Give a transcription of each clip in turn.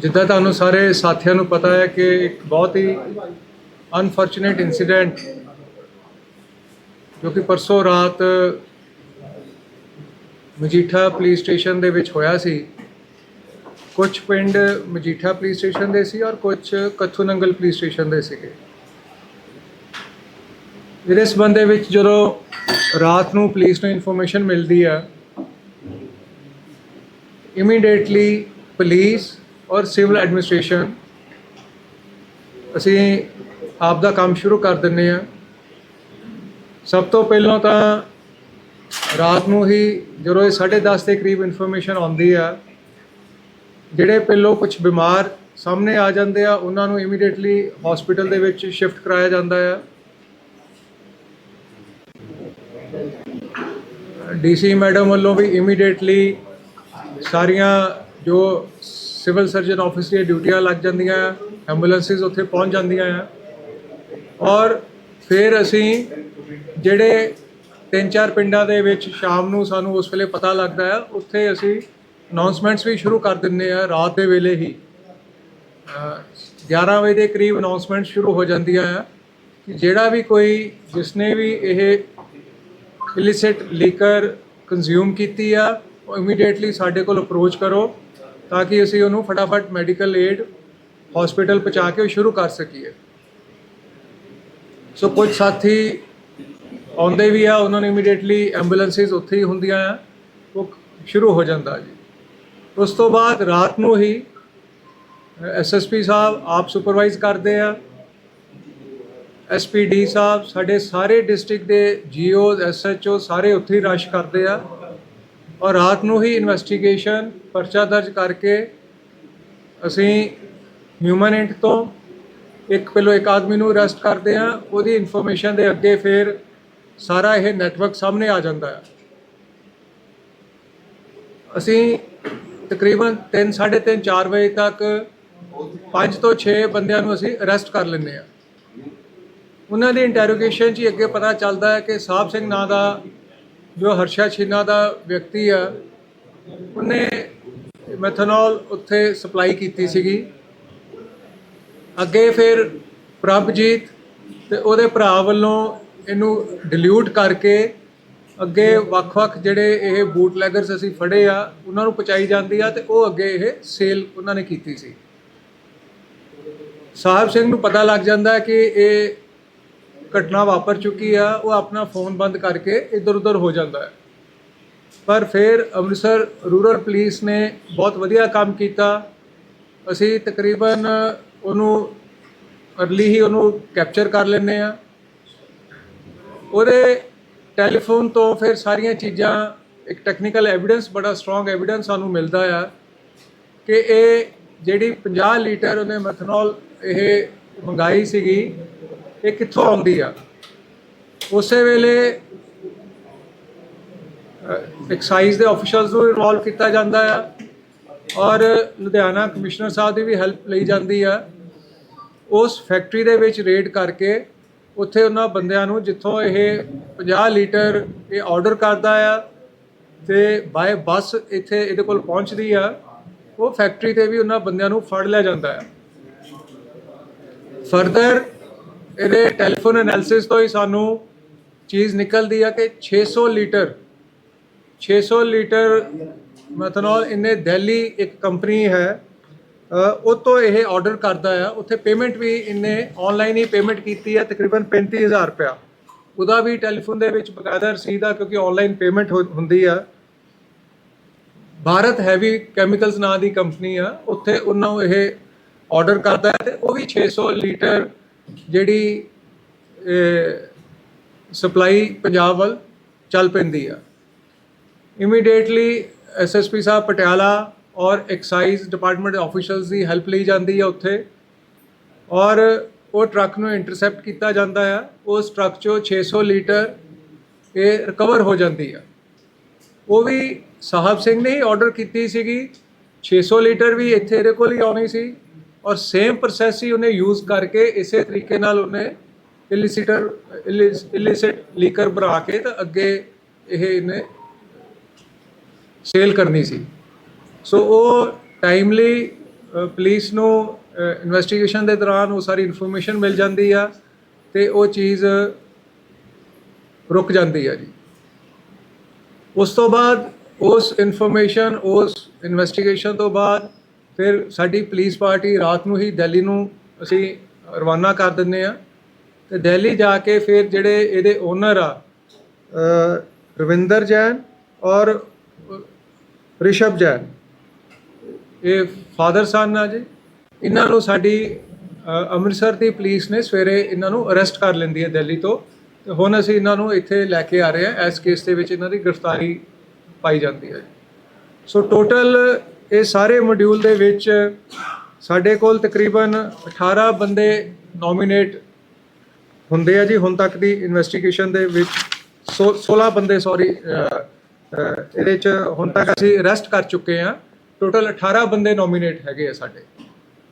ਜਿੱਦਾਂ ਤੁਹਾਨੂੰ ਸਾਰੇ ਸਾਥੀਆਂ ਨੂੰ ਪਤਾ ਹੈ ਕਿ ਇੱਕ ਬਹੁਤ ਹੀ ਅਨਫੋਰਚੂਨੇਟ ਇਨਸੀਡੈਂਟ ਜੋ ਕਿ ਪਰਸੋਂ ਰਾਤ ਮਜੀਠਾ ਪੁਲਿਸ ਸਟੇਸ਼ਨ ਦੇ ਵਿੱਚ ਹੋਇਆ ਸੀ। ਕੁਝ ਪਿੰਡ ਮਜੀਠਾ ਪੁਲਿਸ ਸਟੇਸ਼ਨ ਦੇ ਸੀ ਔਰ ਕੁਝ ਕੱਥੂ ਨੰਗਲ ਪੁਲਿਸ ਸਟੇਸ਼ਨ ਦੇ ਸੀਗੇ। ਇਹਦੇ ਸੰਬੰਧ ਦੇ ਵਿੱਚ ਜਦੋਂ ਰਾਤ ਨੂੰ ਪੁਲਿਸ ਨੂੰ ਇਨਫੋਰਮੇਸ਼ਨ ਮਿਲਦੀ ਆ ਇਮੀਡੀਏਟਲੀ ਪੁਲਿਸ ਔਰ ਸਿਵਲ ਐਡਮਿਨਿਸਟ੍ਰੇਸ਼ਨ ਅਸੀਂ ਆਪ ਦਾ ਕੰਮ ਸ਼ੁਰੂ ਕਰ ਦਿੰਨੇ ਆ ਸਭ ਤੋਂ ਪਹਿਲਾਂ ਤਾਂ ਰਾਤ ਨੂੰ ਹੀ ਜਦੋਂ ਇਹ 10:30 ਦੇ ਕਰੀਬ ਇਨਫੋਰਮੇਸ਼ਨ ਆਉਂਦੀ ਆ, ਜਿਹੜੇ ਪਹਿਲੋਂ ਕੁਝ ਬਿਮਾਰ ਸਾਹਮਣੇ ਆ ਜਾਂਦੇ ਆ, ਉਹਨਾਂ ਨੂੰ ਇਮੀਡੀਏਟਲੀ ਹਸਪੀਟਲ ਦੇ ਵਿੱਚ ਸ਼ਿਫਟ ਕਰਾਇਆ ਜਾਂਦਾ ਆ। ਡੀਸੀ ਮੈਡਮ ਵੱਲੋਂ ਵੀ ਇਮੀਡੀਏਟਲੀ ਸਾਰੀਆਂ ਜੋ ਸਿਵਲ ਸਰਜਨ ਆਫਿਸ ਦੀਆਂ ਡਿਊਟੀਆਂ ਲੱਗ ਜਾਂਦੀਆਂ ਆ ਐਂਬੂਲੈਂਸਿਸ ਉੱਥੇ ਪਹੁੰਚ ਜਾਂਦੀਆਂ ਆ। ਔਰ ਫਿਰ ਅਸੀਂ ਜਿਹੜੇ ਤਿੰਨ ਚਾਰ ਪਿੰਡਾਂ ਦੇ ਵਿੱਚ ਸ਼ਾਮ ਨੂੰ ਸਾਨੂੰ ਉਸ ਵੇਲੇ ਪਤਾ ਲੱਗਦਾ ਆ, ਉੱਥੇ ਅਸੀਂ ਅਨਾਉਂਸਮੈਂਟਸ ਵੀ ਸ਼ੁਰੂ ਕਰ ਦਿੰਦੇ ਆ ਰਾਤ ਦੇ ਵੇਲੇ ਹੀ। ਅਹ 11 ਵਜੇ ਦੇ ਕਰੀਬ ਅਨਾਉਂਸਮੈਂਟ ਸ਼ੁਰੂ ਹੋ ਜਾਂਦੀਆਂ ਆ ਕਿ ਜਿਹੜਾ ਵੀ ਕੋਈ, ਜਿਸਨੇ ਵੀ ਇਹ ਇਲਿਸਿਟ ਲੀਕਰ ਕੰਜ਼ਿਊਮ ਕੀਤੀ ਆ, ਉਹ ਇਮੀਡੀਏਟਲੀ ਸਾਡੇ ਕੋਲ ਅਪਰੋਚ ਕਰੋ ਤਾਂ ਕਿ ਅਸੀਂ ਉਹਨੂੰ ਫਟਾਫਟ ਮੈਡੀਕਲ ਏਡ ਹਸਪੀਟਲ ਪਹੁੰਚਾ ਕੇ ਉਹ ਸ਼ੁਰੂ ਕਰ ਸਕੀਏ। ਸੋ ਕੁਝ ਸਾਥੀ ਆਉਂਦੇ ਵੀ ਆ, ਉਹਨਾਂ ਨੂੰ ਇਮੀਡੀਏਟਲੀ ਐਂਬੂਲੈਂਸਿਸ ਉੱਥੇ ਹੀ ਹੁੰਦੀਆਂ ਆ, ਉਹ ਸ਼ੁਰੂ ਹੋ ਜਾਂਦਾ ਜੀ। ਉਸ ਤੋਂ ਬਾਅਦ ਰਾਤ ਨੂੰ ਹੀ ਐਸਐਸਪੀ ਸਾਹਿਬ ਆਪ ਸੁਪਰਵਾਈਜ਼ ਕਰਦੇ ਆ ਐਸਪੀਡੀ ਸਾਹਿਬ ਸਾਡੇ ਸਾਰੇ ਡਿਸਟ੍ਰਿਕਟ ਦੇ ਜੀਓ ਐਸਐਚਓ ਸਾਰੇ ਉੱਥੇ ਹੀ ਰਸ਼ ਕਰਦੇ ਆ। ਔਰ ਰਾਤ ਨੂੰ ਹੀ ਇਨਵੈਸਟੀਗੇਸ਼ਨ ਪਰਚਾ ਦਰਜ ਕਰਕੇ ਅਸੀਂ ਹਿਊਮਨ ਇੰਟ ਤੋਂ ਇੱਕ ਪਹਿਲੋਂ ਇੱਕ ਆਦਮੀ ਨੂੰ ਅਰੈਸਟ ਕਰਦੇ ਆ। ਉਹਦੀ ਇਨਫੋਰਮੇਸ਼ਨ ਦੇ ਅੱਗੇ ਫਿਰ ਸਾਰਾ ਇਹ ਨੈਟਵਰਕ ਸਾਹਮਣੇ ਆ ਜਾਂਦਾ ਹੈ ਅਸੀਂ ਤਕਰੀਬਨ 3 3:30 4 ਵਜੇ ਤੱਕ 5 ਤੋਂ 6 ਬੰਦਿਆਂ ਨੂੰ ਅਸੀਂ ਅਰੈਸਟ ਕਰ ਲੈਂਦੇ ਆ। ਉਹਨਾਂ ਦੀ ਇੰਟਰੋਗੇਸ਼ਨ 'ਚ ਹੀ ਅੱਗੇ ਪਤਾ ਚੱਲਦਾ ਹੈ ਕਿ ਸਾਹਿਬ ਸਿੰਘ ਨਾਂ ਦਾ ਜੋ ਹਰਸ਼ਾ ਛੀਨਾ ਦਾ ਵਿਅਕਤੀ ਆ, ਉਹਨੇ ਮੈਥਨੋਲ ਉੱਥੇ ਸਪਲਾਈ ਕੀਤੀ ਸੀਗੀ। ਅੱਗੇ ਫਿਰ ਪ੍ਰਭਜੀਤ ਤੇ ਉਹਦੇ ਭਰਾ ਵੱਲੋਂ ਇਹਨੂੰ ਡਿਲੂਟ ਕਰਕੇ ਅੱਗੇ ਵੱਖ-ਵੱਖ ਜਿਹੜੇ ਇਹ ਬੂਟ ਲੈਗਰਸ ਅਸੀਂ ਫੜੇ ਆ, ਉਹਨਾਂ ਨੂੰ ਪਹੁੰਚਾਈ ਜਾਂਦੀ ਆ ਤੇ ਉਹ ਅੱਗੇ ਇਹ ਸੇਲ ਉਹਨਾਂ ਨੇ ਕੀਤੀ ਸੀ। ਸਾਹਿਬ ਸਿੰਘ ਨੂੰ ਪਤਾ ਲੱਗ ਜਾਂਦਾ ਕਿ ਇਹ ਘਟਨਾ ਵਾਪਰ ਚੁੱਕੀ ਆ, ਉਹ ਆਪਣਾ ਫੋਨ ਬੰਦ ਕਰਕੇ ਇੱਧਰ ਉੱਧਰ ਹੋ ਜਾਂਦਾ ਹੈ। ਪਰ ਫਿਰ ਅੰਮ੍ਰਿਤਸਰ ਰੂਰਲ ਪੁਲਿਸ ਨੇ ਬਹੁਤ ਵਧੀਆ ਕੰਮ ਕੀਤਾ। ਅਸੀਂ ਤਕਰੀਬਨ ਉਹਨੂੰ ਅਰਲੀ ਹੀ ਉਹਨੂੰ ਕੈਪਚਰ ਕਰ ਲੈਂਦੇ ਆ ਉਹਦੇ ਟੈਲੀਫੋਨ ਤੋਂ ਫਿਰ ਸਾਰੀਆਂ ਚੀਜ਼ਾਂ, ਇੱਕ ਟੈਕਨੀਕਲ ਐਵੀਡੈਂਸ ਬੜਾ ਸਟਰੋਂਗ ਐਵੀਡੈਂਸ ਸਾਨੂੰ ਮਿਲਦਾ ਆ ਕਿ ਇਹ ਜਿਹੜੀ 50 ਲੀਟਰ ਉਹਨੇ ਮੈਥਨੋਲ ਇਹ ਮੰਗਾਈ ਸੀਗੀ ਇਹ ਕਿੱਥੋਂ ਆਉਂਦੀ ਆ? ਉਸੇ ਵੇਲੇ ਐਕਸਾਈਜ਼ ਦੇ ਅਫੀਸ਼ੀਅਲਸ ਨੂੰ ਇਨਵੋਲਵ ਕੀਤਾ ਜਾਂਦਾ ਆ ਔਰ ਲੁਧਿਆਣਾ ਕਮਿਸ਼ਨਰ ਸਾਹਿਬ ਦੀ ਵੀ ਹੈਲਪ ਲਈ ਜਾਂਦੀ ਆ। ਉਸ ਫੈਕਟਰੀ ਦੇ ਵਿੱਚ ਰੇਡ ਕਰਕੇ ਉੱਥੇ ਉਹਨਾਂ ਬੰਦਿਆਂ ਨੂੰ ਜਿੱਥੋਂ ਇਹ 50 ਲੀਟਰ ਇਹ ਆਰਡਰ ਕਰਦਾ ਆ ਤੇ ਬਾਏ ਬੱਸ ਇੱਥੇ ਇਹਦੇ ਕੋਲ ਪਹੁੰਚਦੀ ਆ, ਉਹ ਫੈਕਟਰੀ ਤੇ ਵੀ ਉਹਨਾਂ ਬੰਦਿਆਂ ਨੂੰ ਫੜ ਲਿਆ ਜਾਂਦਾ ਆ। ਫਰਦਰ ਇਹਦੇ ਟੈਲੀਫੋਨ ਐਨਾਲਿਸਿਸ ਤੋਂ ਹੀ ਸਾਨੂੰ ਚੀਜ਼ ਨਿਕਲਦੀ ਆ ਕਿ 600 ਲੀਟਰ 600 ਲੀਟਰ ਮੈਥਨੋਲ ਇਹਨੇ ਦਿੱਲੀ ਇੱਕ ਕੰਪਨੀ ਹੈ ਉਹ ਤੋਂ ਇਹ ਆਰਡਰ ਕਰਦਾ ਆ। ਉੱਥੇ ਪੇਮੈਂਟ ਵੀ ਇਹਨੇ ਆਨਲਾਈਨ ਹੀ ਪੇਮੈਂਟ ਕੀਤੀ ਹੈ ਤਕਰੀਬਨ 35000 ਰੁਪਇਆ। ਉਹਦਾ ਵੀ ਟੈਲੀਫੋਨ ਦੇ ਵਿੱਚ ਬਕਾਇਦਾ ਰਸੀਦ ਆ, ਕਿਉਂਕਿ ਆਨਲਾਈਨ ਪੇਮੈਂਟ ਹੁੰਦੀ ਆ। ਭਾਰਤ ਹੈਵੀ ਕੈਮੀਕਲਸ ਨਾਂ ਦੀ ਕੰਪਨੀ ਆ। ਉੱਥੇ ਉਹਨਾਂ ਨੂੰ ਇਹ ਆਰਡਰ ਕਰਦਾ ਹੈ ਤੇ ਉਹ ਵੀ 600 ਲੀਟਰ ਜਿਹੜੀ ਸਪਲਾਈ ਪੰਜਾਬ ਵੱਲ ਚੱਲ ਪੈਂਦੀ ਆ। ਇਮੀਡੀਏਟਲੀ ਐਸਐਸਪੀ ਸਾਹਿਬ ਪਟਿਆਲਾ ਔਰ ਐਕਸਾਈਜ਼ ਡਿਪਾਰਟਮੈਂਟ ਆਫੀਸ਼ੀਅਲਸ ਦੀ ਹੈਲਪ ਲਈ ਜਾਂਦੀ ਆ ਉੱਥੇ। ਔਰ ਉਹ ਟਰੱਕ ਨੂੰ ਇੰਟਰਸੈਪਟ ਕੀਤਾ ਜਾਂਦਾ ਆ। ਉਸ ਟਰੱਕ 'ਚੋਂ 600 ਲੀਟਰ ਇਹ ਰਿਕਵਰ ਹੋ ਜਾਂਦੀ ਆ। ਉਹ ਵੀ ਸਾਹਿਬ ਸਿੰਘ ਨੇ ਹੀ ਆਰਡਰ ਕੀਤੀ ਸੀਗੀ। 600 ਲੀਟਰ ਵੀ ਇੱਥੇ ਇਹਦੇ ਕੋਲ ਹੀ ਆਉਣੀ ਸੀ। ਔਰ ਸੇਮ ਪ੍ਰੋਸੈਸ ਹੀ ਉਹਨੇ ਯੂਜ਼ ਕਰਕੇ ਇਸੇ ਤਰੀਕੇ ਨਾਲ ਉਹਨੇ ਇਲਿਸਿਟਰ ਇਲਿਸਿਟ ਲੀਕਰ ਬਣਾ ਕੇ ਤਾਂ ਅੱਗੇ ਇਹ ਇਹਨੇ ਸੇਲ ਕਰਨੀ ਸੀ। ਸੋ ਉਹ ਟਾਈਮਲੀ ਪੁਲਿਸ ਨੂੰ ਇਨਵੈਸਟੀਗੇਸ਼ਨ ਦੇ ਦੌਰਾਨ ਉਹ ਸਾਰੀ ਇਨਫੋਰਮੇਸ਼ਨ ਮਿਲ ਜਾਂਦੀ ਆ ਤੇ ਉਹ ਚੀਜ਼ ਰੁਕ ਜਾਂਦੀ ਆ ਜੀ। ਉਸ ਤੋਂ ਬਾਅਦ ਉਸ ਇਨਫੋਰਮੇਸ਼ਨ ਉਸ ਇਨਵੈਸਟੀਗੇਸ਼ਨ ਤੋਂ ਬਾਅਦ ਫਿਰ ਸਾਡੀ ਪੁਲਿਸ ਪਾਰਟੀ ਰਾਤ ਨੂੰ ਹੀ ਦਿੱਲੀ ਨੂੰ ਅਸੀਂ ਰਵਾਨਾ ਕਰ ਦਿੰਦੇ ਆ ਤੇ ਦਿੱਲੀ ਜਾ ਕੇ ਫਿਰ ਜਿਹੜੇ ਇਹਦੇ ਓਨਰ ਆ ਰਵਿੰਦਰ ਜੈਨ ਔਰ ਰਿਸ਼ਭ ਜੈਨ। ਇਹ ਫਾਦਰ ਸਨ ਆ ਜੀ। ਇਹਨਾਂ ਨੂੰ ਸਾਡੀ ਅੰਮ੍ਰਿਤਸਰ ਦੀ ਪੁਲਿਸ ਨੇ ਸਵੇਰੇ ਇਹਨਾਂ ਨੂੰ ਅਰੈਸਟ ਕਰ ਲੈਂਦੀ ਹੈ ਦਿੱਲੀ ਤੋਂ। ਤੇ ਹੁਣ ਅਸੀਂ ਇਹਨਾਂ ਨੂੰ ਇੱਥੇ ਲੈ ਕੇ ਆ ਰਹੇ ਹਾਂ। ਇਸ ਕੇਸ ਦੇ ਵਿੱਚ ਇਹਨਾਂ ਦੀ ਗ੍ਰਿਫਤਾਰੀ ਪਾਈ ਜਾਂਦੀ ਹੈ। ਸੋ ਟੋਟਲ ਇਹ ਸਾਰੇ ਮੋਡਿਊਲ ਦੇ ਵਿੱਚ ਸਾਡੇ ਕੋਲ ਤਕਰੀਬਨ 18 ਬੰਦੇ ਨੋਮੀਨੇਟ ਹੁੰਦੇ ਆ ਜੀ, ਹੁਣ ਤੱਕ ਦੀ ਇਨਵੈਸਟੀਗੇਸ਼ਨ ਦੇ ਵਿੱਚ। ਸੋ- 16 ਬੰਦੇ ਸੌਰੀ ਇਹਦੇ ਚ ਹੁਣ ਤੱਕ ਅਸੀਂ ਅਰੈਸਟ ਕਰ ਚੁੱਕੇ ਆ ਟੋਟਲ 18 ਬੰਦੇ ਨੋਮੀਨੇਟ ਹੈਗੇ ਆ ਸਾਡੇ।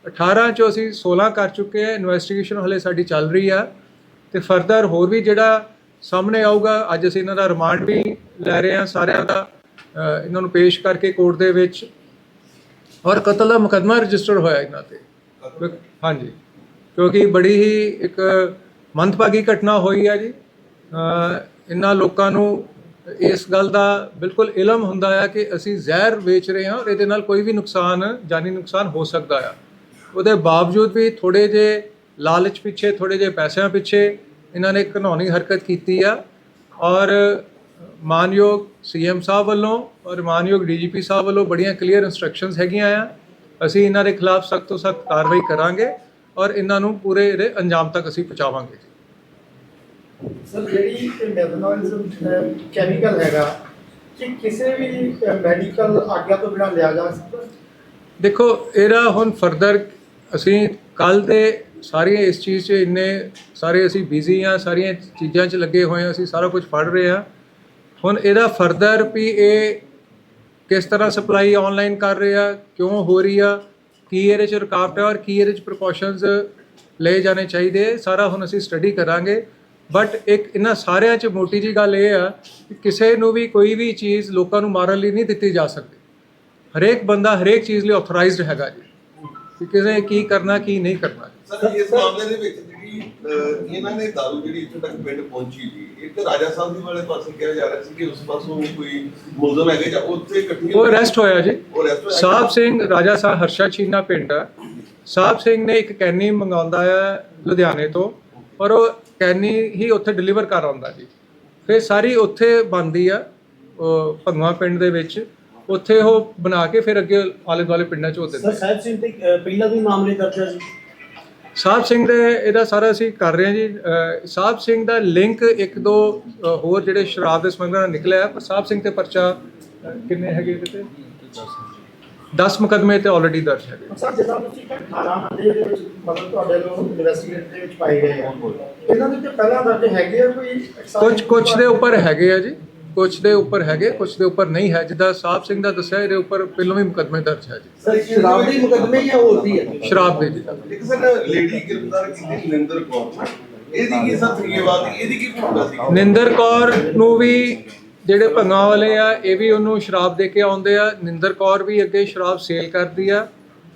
18 ਚੋਂ ਅਸੀਂ 16 ਕਰ ਚੁੱਕੇ ਆ ਇਨਵੈਸਟੀਗੇਸ਼ਨ ਹਲੇ ਸਾਡੀ ਚੱਲ ਰਹੀ ਆ। ਤੇ ਫਰਦਰ ਹੋਰ ਵੀ ਜਿਹੜਾ ਸਾਹਮਣੇ ਆਊਗਾ, ਅੱਜ ਅਸੀਂ ਇਹਨਾਂ ਦਾ ਰਿਮਾਂਡ ਵੀ ਲੈ ਰਹੇ ਆ ਸਾਰਿਆਂ ਦਾ। ਇਹਨਾਂ ਨੂੰ ਪੇਸ਼ ਕਰਕੇ ਕੋਰਟ ਦੇ ਵਿੱਚ। ਔਰ ਕਤਲ ਦਾ ਮੁਕੱਦਮਾ ਰਜਿਸਟਰ ਹੋਇਆ ਇਹਨਾਂ ਤੇ। ਹਾਂਜੀ। ਕਿਉਂਕਿ ਬੜੀ ਹੀ ਇੱਕ ਮੰਦਭਾਗੀ ਘਟਨਾ ਹੋਈ ਹੈ ਜੀ। ਇਹਨਾਂ ਲੋਕਾਂ ਨੂੰ ਇਸ ਗੱਲ ਦਾ ਬਿਲਕੁਲ ਇਲਮ ਹੁੰਦਾ ਆ ਕਿ ਅਸੀਂ ਜ਼ਹਿਰ ਵੇਚ ਰਹੇ ਹਾਂ ਔਰ ਇਹਦੇ ਨਾਲ ਕੋਈ ਵੀ ਨੁਕਸਾਨ ਜਾਨੀ ਨੁਕਸਾਨ ਹੋ ਸਕਦਾ ਆ। ਉਹਦੇ ਬਾਵਜੂਦ ਵੀ ਥੋੜੇ ਜੇ ਲਾਲਚ ਪਿੱਛੇ ਥੋੜੇ ਜੇ ਪੈਸਿਆਂ ਪਿੱਛੇ ਇਹਨਾਂ ਨੇ ਘਨੌਣੀ ਹਰਕਤ ਕੀਤੀ ਆ। ਔਰ ਮਾਨਯੋਗ ਸੀਐਮ ਸਾਹਿਬ ਵੱਲੋਂ ਔਰ ਮਾਨਯੋਗ ਡੀਜੀਪੀ ਸਾਹਿਬ ਵੱਲੋਂ ਬੜੀਆਂ ਕਲੀਅਰ ਇਨਸਟਰਕਸ਼ਨਸ ਹੈਗੀਆਂ ਆ। ਅਸੀਂ ਇਹਨਾਂ ਦੇ ਖਿਲਾਫ ਸਖਤ ਤੋਂ ਸਖਤ ਕਾਰਵਾਈ ਕਰਾਂਗੇ ਔਰ ਇਹਨਾਂ ਨੂੰ ਪੂਰੇ ਇਹਦੇ ਅੰਜਾਮ ਤੱਕ ਅਸੀਂ ਪਹੁੰਚਾਵਾਂਗੇ ਸਰ ਜਿਹੜੀ ਮੈਥਨੋਇਜ਼ਮ ਕੈਮੀਕਲ ਹੈਗਾ ਕਿ ਕਿਸੇ ਵੀ ਮੈਡੀਕਲ ਆਗਿਆ ਤੋਂ ਬਿਨਾਂ ਲਿਆ ਜਾ ਸਕਦਾ? ਦੇਖੋ ਇਹਦਾ ਹੁਣ ਫਰਦਰ ਅਸੀਂ ਕੱਲ ਦੇ ਸਾਰੀਆਂ ਇਸ ਚੀਜ਼ 'ਚ ਇੰਨੇ ਸਾਰੇ ਅਸੀਂ ਬਿਜ਼ੀ ਆ ਸਾਰੀਆਂ ਚੀਜ਼ਾਂ 'ਚ ਲੱਗੇ ਹੋਏ ਆ ਅਸੀਂ ਸਾਰਾ ਕੁਝ ਪੜ ਰਹੇ ਆ ਹੁਣ ਇਹਦਾ ਫਰਦਰ ਵੀ ਇਹ ਕਿਸ ਤਰ੍ਹਾਂ ਸਪਲਾਈ ਆਨਲਾਈਨ ਕਰ ਰਹੇ ਆ, ਕਿਉਂ ਹੋ ਰਹੀ ਆ, ਕੀ ਇਹਦੇ 'ਚ ਰੁਕਾਵਟ ਹੈ ਔਰ ਕੀ ਇਹਦੇ 'ਚ ਪ੍ਰੀਕਾਸ਼ਨਸ ਲਏ ਜਾਣੇ ਚਾਹੀਦੇ, ਸਾਰਾ ਹੁਣ ਅਸੀਂ ਸਟੱਡੀ ਕਰਾਂਗੇ। ਬਟ ਇੱਕ ਇਹਨਾਂ ਸਾਰਿਆਂ 'ਚ ਮੋਟੀ ਜੀ ਗੱਲ ਇਹ ਆ ਕਿ ਕਿਸੇ ਨੂੰ ਵੀ ਕੋਈ ਵੀ ਚੀਜ਼ ਲੋਕਾਂ ਨੂੰ ਮਾਰਨ ਲਈ ਨਹੀਂ ਦਿੱਤੀ ਜਾ ਸਕਦੀ। ਹਰੇਕ ਬੰਦਾ ਹਰੇਕ ਚੀਜ਼ ਲਈ ਆਥੋਰਾਈਜ਼ਡ ਹੈਗਾ ਜੀ, ਕਿ ਕਿਸੇ ਕੀ ਕਰਨਾ, ਕੀ ਨਹੀਂ ਕਰਨਾ। ਸਰ, ਇਸ ਮਾਮਲੇ ਦੇ ਵਿੱਚ ਇਹਨਾਂ ਨੇ ਦਾਰੂ ਜਿਹੜੀ ਇੱਥੇ ਤੱਕ ਪਿੰਡ ਪਹੁੰਚੀ ਸੀ ਇੱਕ ਰਾਜਾ ਸਾਹਿਬ ਦੀ ਵਾਲੇ ਪਾਸੇ ਕਿਹਾ ਜਾ ਰਿਹਾ ਸੀ ਕਿ ਉਸ ਪਾਸੋਂ ਕੋਈ ਮੁਲਜ਼ਮ ਹੈਗੇ ਜਾਂ ਉੱਥੇ ਇਕੱਠੀ ਉਹ ਅਰੈਸਟ ਹੋਇਆ ਜੀ। ਸਾਹਿਬ ਸਿੰਘ ਰਾਜਾ ਸਾਹਿਬ ਹਰਸ਼ਾ ਚੀਨਾ ਪਿੰਡ ਆ ਸਾਹਿਬ ਸਿੰਘ ਨੇ ਇੱਕ ਕੈਨੀ ਮੰਗਾਉਂਦਾ ਹੈ ਲੁਧਿਆਣੇ ਤੋਂ ਔਰ ਉਹ ਕੈਨੀ ਹੀ ਉੱਥੇ ਡਿਲੀਵਰ ਕਰ ਆਉਂਦਾ ਜੀ। ਫਿਰ ਸਾਰੀ ਉੱਥੇ ਬਣਦੀ ਆ ਭੰਗਵਾ ਪਿੰਡ ਦੇ ਵਿੱਚ। ਉੱਥੇ ਉਹ ਬਣਾ ਕੇ ਫਿਰ ਅੱਗੇ ਆਲੇ ਦੁਆਲੇ ਪਿੰਡਾਂ 'ਚ ਉਹ ਦਿੰਦੇ। ਸਰ ਸਾਹਿਬ ਸਿੰਘ ਤੇ ਪਹਿਲਾਂ ਵੀ ਮਾਮਲੇ ਦਰਜ ਹੈ ਜੀ? ਸਾਹਿਬ ਸਿੰਘ ਦੇ ਇਹਦਾ ਸਾਰਾ ਅਸੀਂ ਕਰ ਰਹੇ ਹਾਂ ਜੀ। ਸਾਹਿਬ ਸਿੰਘ ਦਾ ਲਿੰਕ ਇੱਕ ਦੋ ਹੋਰ ਜਿਹੜੇ ਸ਼ਰਾਬ ਦੇ ਸਮਗਲਰ ਨਾਲ ਨਿਕਲਿਆ ਪਰ ਸਾਹਿਬ ਸਿੰਘ ਤੇ ਪਰਚਾ ਕਿੰਨੇ ਹੈਗੇ ਇਹਦੇ ਤੇ? 10 ਮੁਕਦਮੇ ਤੇ ਆਲਰੇਡੀ ਦਰਜ ਹੈਗੇ। ਸਰ ਜਿੱਦਾਂ ਤੁਸੀਂ ਕਿਹਾ 18 ਬੰਦੇ ਦੇ ਵਿੱਚ ਮਤਲਬ ਤੁਹਾਡੇ ਨੂੰ ਇਨਵੈਸਟੀਗੇਟ ਦੇ ਵਿੱਚ ਪਾਏ ਗਏ ਆ। ਇਹਨਾਂ ਦੇ ਉੱਤੇ ਪਹਿਲਾਂ ਦਰਜ ਹੈਗੇ ਆ ਕੋਈ? ਕੁਝ ਕੁਝ ਦੇ ਉੱਪਰ ਹੈਗੇ ਆ ਜੀ। ਕੁਝ ਦੇ ਉੱਪਰ ਹੈਗੇ ਕੁਝ ਦੇ ਉੱਪਰ ਨਹੀਂ ਹੈ। ਜਿੱਦਾਂ ਸਾਹਿਬ ਸਿੰਘ ਦਾ ਦੱਸਿਆ ਇਹਦੇ ਉੱਪਰ ਪਹਿਲਾਂ ਵੀ ਮੁਕਦਮੇ ਦਰਜ ਹੈ ਜੀ। ਸਰ ਸ਼ਰਾਬ ਦੇ ਮੁਕਦਮੇ ਜਾਂ ਹੋਰ ਵੀ ਹੈ? ਸ਼ਰਾਬ ਦੇ ਜੀ। ਇੱਕ ਸਰ ਲੇਡੀ ਗ੍ਰਿਫਤਾਰ ਕੀਤੀ ਨਿੰਦਰ ਕੌਰ ਇਹਦੀ ਕੀ ਸਰ ਤਰੀਏਵਾਦ ਇਹਦੀ ਕੀ ਭੂਮਿਕਾ ਸੀ? ਨਿੰਦਰ ਕੌਰ ਨੂੰ ਵੀ ਜਿਹੜੇ ਭੰਗਾਂ ਵਾਲੇ ਆ ਇਹ ਵੀ ਉਹਨੂੰ ਸ਼ਰਾਬ ਦੇ ਕੇ ਆਉਂਦੇ ਆ। ਨਿੰਦਰ ਕੌਰ ਵੀ ਅੱਗੇ ਸ਼ਰਾਬ ਸੇਲ ਕਰਦੀ ਆ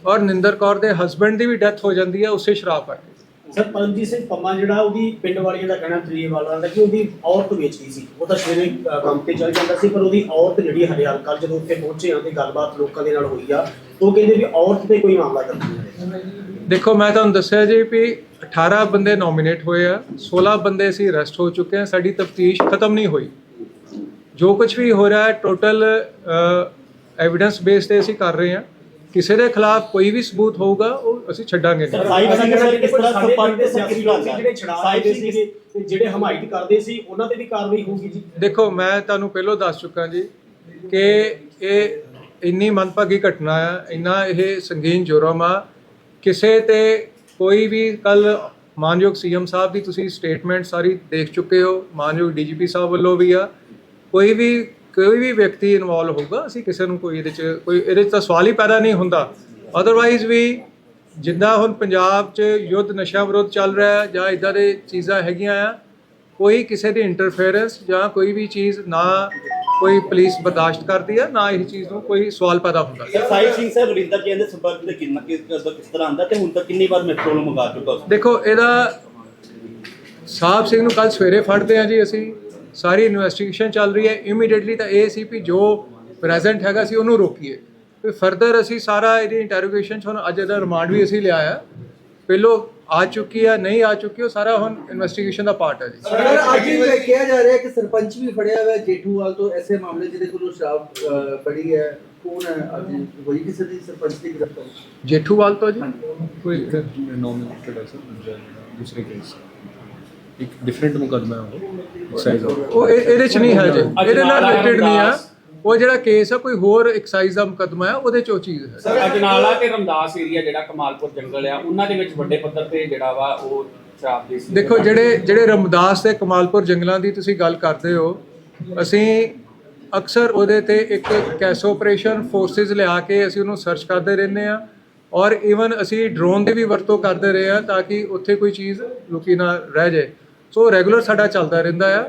ਔਰ ਨਿੰਦਰ ਕੌਰ ਦੇ ਹਸਬੰਡ ਦੀ ਵੀ ਡੈਥ ਹੋ ਜਾਂਦੀ ਆ ਉਸੇ ਸ਼ਰਾਬ ਕਰਕੇ। ਸਰ ਪਰਮਜੀਤ ਸਿੰਘ ਪੰਮਾ ਜਿਹੜਾ ਉਹਦੀ ਪਿੰਡ ਵਾਲੀਆਂ ਦਾ ਕਹਿਣਾ ਤਰੀਏ ਦਾ ਕਿ ਉਹਦੀ ਔਰਤ ਵੇਚਦੀ ਸੀ। ਉਹ ਤਾਂ ਸਵੇਰੇ ਅਹ, ਕੰਮ ਤੇ ਚਲ ਜਾਂਦਾ ਸੀ ਪਰ ਉਹਦੀ ਔਰਤ ਜਿਹੜੀ ਹਰਿਆਲ ਕੱਲ ਜਦੋਂ ਉੱਥੇ ਪਹੁੰਚੇ ਆ ਤੇ ਗੱਲਬਾਤ ਲੋਕਾਂ ਦੇ ਨਾਲ ਹੋਈ ਆ ਉਹ ਕਹਿੰਦੇ ਵੀ ਔਰਤ ਤੇ ਕੋਈ ਮਾਮਲਾ ਦਰਜ ਹੈ ਦੇਖੋ ਮੈਂ ਤੁਹਾਨੂੰ ਦੱਸਿਆ ਜੀ ਵੀ 18 ਬੰਦੇ ਨੋਮੀਨੇਟ ਹੋਏ ਆ 16 ਬੰਦੇ ਅਸੀਂ ਅਰੈਸਟ ਹੋ ਚੁੱਕੇ ਆ ਸਾਡੀ ਤਫਤੀਸ਼ ਖਤਮ ਨਹੀਂ ਹੋਈ। ਜੋ ਕੁਝ ਵੀ ਹੋ ਰਿਹਾ ਹੈ ਟੋਟਲ ਐਵੀਡੈਂਸ ਬੇਸ ਤੇ ਅਸੀਂ ਕਰ ਰਹੇ ਹਾਂ ਕਿਸੇ ਦੇ ਖਿਲਾਫ ਕੋਈ ਵੀ ਸਬੂਤ ਹੋਊਗਾ ਉਹ ਅਸੀਂ ਛੱਡਾਂਗੇ ਨਹੀਂ। ਸਾਹਿਬ ਸਿੰਘ ਸਰ ਕਿਸ ਤਰ੍ਹਾਂ ਸੰਪਰਕ ਦੇ ਸਿਆਸੀ ਲੋਕ ਸੀ ਜਿਹੜੇ ਛੜਾ ਰਹੇ ਸੀਗੇ ਤੇ ਜਿਹੜੇ ਹਮਾਇਤ ਕਰਦੇ ਸੀ ਉਹਨਾਂ ਤੇ ਵੀ ਕਾਰਵਾਈ ਹੋਊਗੀ ਜੀ? ਦੇਖੋ ਮੈਂ ਤੁਹਾਨੂੰ ਪਹਿਲਾਂ ਦੱਸ ਚੁੱਕਾ ਜੀ ਕਿ ਇਹ ਇੰਨੀ ਮੰਦਭਾਗੀ ਘਟਨਾ ਆ ਇੰਨਾ ਇਹ ਸੰਗੀਨ ਜੁਰਮ ਆ। ਕਿਸੇ ਤੇ ਕੋਈ ਵੀ ਕੱਲ ਮਾਨਯੋਗ ਸੀਐਮ ਸਾਹਿਬ ਦੀ ਤੁਸੀਂ ਸਟੇਟਮੈਂਟ ਸਾਰੀ ਦੇਖ ਚੁੱਕੇ ਹੋ ਮਾਨਯੋਗ ਡੀਜੀਪੀ ਸਾਹਿਬ ਵੱਲੋਂ ਵੀ ਆ। ਕੋਈ ਵੀ ਕੋਈ ਵੀ ਵਿਅਕਤੀ ਇਨਵੋਲਵ ਹੋਊਗਾ ਅਸੀਂ ਕਿਸੇ ਨੂੰ ਕੋਈ ਇਹਦੇ ਚ ਕੋਈ ਇਹਦੇ ਚ ਤਾਂ ਸਵਾਲ ਹੀ ਪੈਦਾ ਨਹੀਂ ਹੁੰਦਾ। ਅਦਰਵਾਈਜ਼ ਵੀ ਜਿੱਦਾਂ ਹੁਣ ਪੰਜਾਬ 'ਚ ਯੁੱਧ ਨਸ਼ਾ ਵਿਰੋਧ ਚੱਲ ਰਿਹਾ ਹੈ ਜਾਂ ਇਦਾਂ ਦੇ ਚੀਜ਼ਾਂ ਹੈਗੀਆਂ ਆ ਕੋਈ ਕਿਸੇ ਦੀ ਇੰਟਰਫੇਰੈਂਸ ਜਾਂ ਕੋਈ ਵੀ ਚੀਜ਼ ਨਾ ਕੋਈ ਪੁਲਿਸ ਬਰਦਾਸ਼ਤ ਕਰਦੀ ਹੈ ਨਾ ਇਹ ਚੀਜ਼ ਨੂੰ ਕੋਈ ਸਵਾਲ ਪੈਦਾ ਹੁੰਦਾ। ਸਾਹਿਬ ਸਿੰਘ ਸਾਹਿਬ ਵਰਿੰਦਰ ਜੀ ਦੇ ਸੰਪਰਕ ਤੇ ਕਿੰਨਾ ਕਿਸ ਕਿਸ ਤਰ੍ਹਾਂ ਆਂਦਾ ਤੇ ਹੁਣ ਤੱਕ ਕਿੰਨੀ ਵਾਰ ਮੈਟਰੋ ਨੂੰ ਮੰਗਾ ਚੁੱਕਾ? ਦੇਖੋ ਇਹਦਾ ਸਾਹਿਬ ਸਿੰਘ ਨੂੰ ਕੱਲ ਸਵੇਰੇ ਫੜਦੇ ਆ ਜੀ ਅਸੀਂ। ਸਾਰੀ ਇਨਵੈਸਟੀਗੇਸ਼ਨ ਚੱਲ ਰਹੀ ਹੈ। ਇਮੀਡੀਏਟਲੀ ਤਾਂ ਇਹ ਸੀ ਵੀ ਜੋ ਪ੍ਰੈਜ਼ੈਂਟ ਹੈਗਾ ਸੀ ਉਹਨੂੰ ਰੋਕੀਏ। ਫਿਰ ਫਰਦਰ ਅਸੀਂ ਸਾਰਾ ਇਹਦੀ ਇੰਟਰੋਗੇਸ਼ਨ ਚ ਹੁਣ ਅੱਜ ਇਹਦਾ ਰਿਮਾਂਡ ਵੀ ਅਸੀਂ ਲਿਆ ਆ ਪਹਿਲੋ ਆ ਚੁੱਕੀ ਆ ਨਹੀਂ ਆ ਚੁੱਕੀ ਉਹ ਸਾਰਾ ਹੁਣ ਇਨਵੈਸਟੀਗੇਸ਼ਨ ਦਾ ਪਾਰਟ ਹੈ ਜੀ। ਸਰ ਅੱਜ ਇਹ ਕਿਹਾ ਜਾ ਰਿਹਾ ਹੈ ਕਿ ਸਰਪੰਚ ਵੀ ਫੜਿਆ ਹੋਇਆ ਹੈ ਜੇਠੂਵਾਲ ਤੋਂ ਐਸੇ ਮਾਮਲੇ ਜਿਹਦੇ ਕੋਲੋਂ ਸ਼ਰਾਬ ਫੜੀ ਹੈ ਕੌਣ ਹੈ ਅੱਜ? ਹੋਈ ਕਿਸੇ ਦੀ ਸਰਪੰਚ ਦੀ ਗ੍ਰਿਫਤਾਰੀ? ਜੇਠੂਵਾਲ ਤੋਂ ਜੀ? ਕੋਈ ਨੋਮੀਨੇਟਡ ਹੈ ਸਰ ਦੂਸਰੇ ਕੇਸ ਇੱਕ ਡਿਫਰੈਂਟ ਮੁਕਦਮਾ ਹੈ ਉਹ। ਐਕਸਾਈਜ਼ ਉਹ ਇਹ- ਇਹਦੇ ਚ ਨਹੀਂ ਹੈ ਜੀ ਇਹਦੇ ਨਾਲ ਰਿਲੇਟਡ ਨਹੀਂ ਆ ਉਹ ਜਿਹੜਾ ਕੇਸ ਆ ਕੋਈ ਹੋਰ ਐਕਸਾਈਜ਼ ਦਾ ਮੁਕੱਦਮਾ ਹੈ ਉਹਦੇ ਚ ਉਹ ਚੀਜ਼ ਹੈ। ਸਰ ਅਜਨਾਲਾ ਤੇ ਰਮਦਾਸ ਏਰੀਆ ਜਿਹੜਾ ਕਮਾਲਪੁਰ ਜੰਗਲ ਆ ਉਹਨਾਂ ਦੇ ਵਿੱਚ ਵੱਡੇ ਪੱਧਰ ਤੇ ਜਿਹੜਾ ਵਾ ਉਹ ਸ਼ਰਾਬ ਦੀ ਸੀ। ਦੇਖੋ ਜਿਹੜੇ ਜਿਹੜੇ ਰਮਦਾਸ ਤੇ ਕਮਾਲਪੁਰ ਜੰਗਲਾਂ ਦੀ ਤੁਸੀਂ ਗੱਲ ਕਰਦੇ ਹੋ ਅਸੀਂ ਅਕਸਰ ਉਹਦੇ ਤੇ ਇੱਕ ਕੈਸ ਆਪਰੇਸ਼ਨ ਫੋਰਸਿਸ ਲਿਆ ਕੇ ਅਸੀਂ ਉਹਨੂੰ ਸਰਚ ਕਰਦੇ ਰਹਿੰਦੇ ਆ ਔਰ ਇਵਨ ਅਸੀਂ ਡਰੋਨ ਦੀ ਵੀ ਵਰਤੋਂ ਕਰਦੇ ਰਹੇ ਆ ਤਾਂ ਕਿ ਉੱਥੇ ਕੋਈ ਚੀਜ਼ ਲੁਕੀ ਨਾ ਰਹਿ ਜਾਏ। ਸੋ ਰੈਗੂਲਰ ਸਾਡਾ ਚੱਲਦਾ ਰਹਿੰਦਾ ਆ